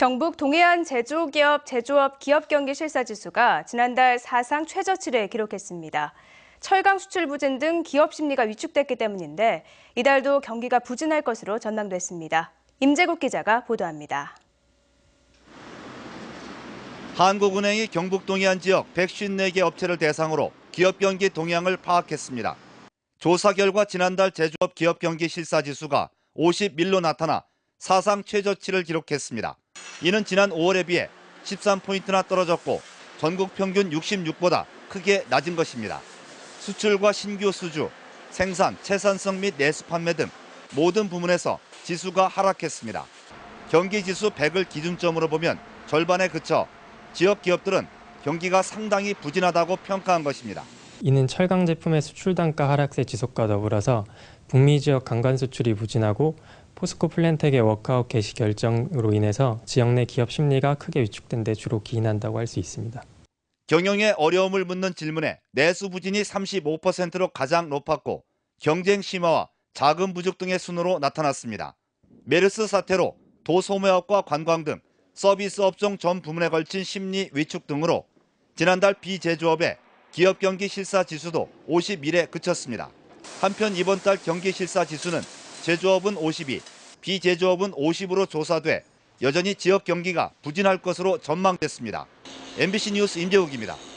경북 동해안 제조기업 제조업 기업 경기 실사 지수가 지난달 사상 최저치를 기록했습니다. 철강 수출 부진 등 기업 심리가 위축됐기 때문인데 이달도 경기가 부진할 것으로 전망됐습니다. 임재국 기자가 보도합니다. 한국은행이 경북 동해안 지역 154개 업체를 대상으로 기업 경기 동향을 파악했습니다. 조사 결과 지난달 제조업 기업 경기 실사 지수가 51로 나타나 사상 최저치를 기록했습니다. 이는 지난 5월에 비해 13포인트나 떨어졌고 전국 평균 66보다 크게 낮은 것입니다. 수출과 신규 수주, 생산, 채산성 및 내수 판매 등 모든 부문에서 지수가 하락했습니다. 경기 지수 100을 기준점으로 보면 절반에 그쳐 지역 기업들은 경기가 상당히 부진하다고 평가한 것입니다. 이는 철강 제품의 수출 단가 하락세 지속과 더불어서 북미 지역 강간 수출이 부진하고 포스코 플랜텍의 워크아웃 개시 결정으로 인해서 지역 내 기업 심리가 크게 위축된 데 주로 기인한다고 할 수 있습니다. 경영에 어려움을 묻는 질문에 내수 부진이 35%로 가장 높았고 경쟁 심화와 자금 부족 등의 순으로 나타났습니다. 메르스 사태로 도소매업과 관광 등 서비스 업종 전 부문에 걸친 심리 위축 등으로 지난달 비제조업의 기업 경기 실사 지수도 51에 그쳤습니다. 한편 이번 달 경기 실사 지수는 제조업은 52, 비제조업은 50으로 조사돼 여전히 지역 경기가 부진할 것으로 전망됐습니다. MBC 뉴스 임재욱입니다.